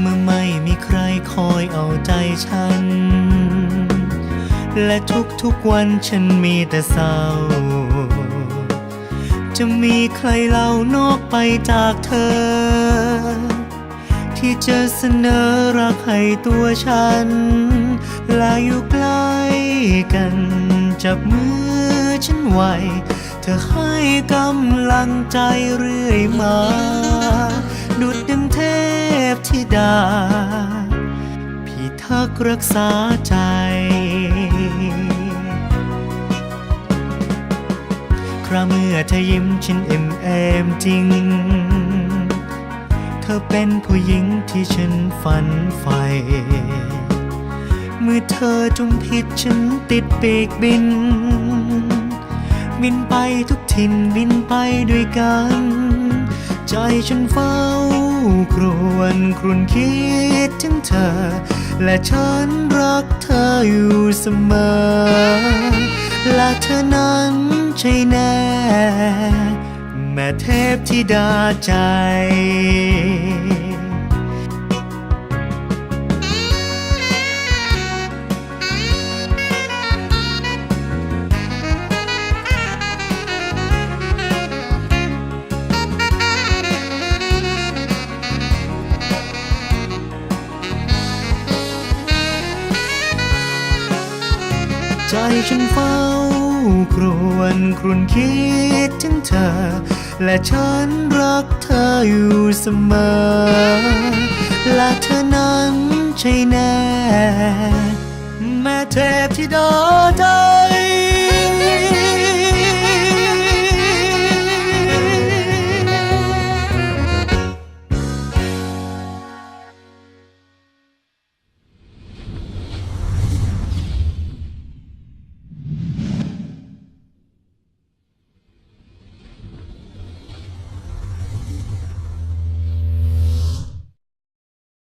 เมื่อไม่มีใครคอยเอาใจฉัน และทุกๆวันฉันมีแต่เศร้า จะมีใครเล่านอกไปจากเธอ ที่จะเสนอรักให้ตัวฉันละอยู่ใกล้กันจับมือฉันไว้ เธอให้กำลังใจเรื่อยมา ดาพี่ทักรักษาใจ คราเมื่อเธอยิ้มฉันเอ็มเอมจริง เธอเป็นผู้หญิงที่ฉันฝันใฝ่เมื่อเธอจุงผิดฉันติดปีกบิน บินไปทุกถิ่นบินไปด้วยกัน ใจฉันเฝ้าครวนครุนคิดถึงเธอ และฉันรักเธออยู่เสมอ และเธอนั้นใช่แน่ แม่เทพธิดาใจ ใจฉันเฝ้าครวนครุนคิดถึงเธอ และฉันรักเธออยู่เสมอ และเธอนั้นใช่แน่ แม่เทพที่ดาใจ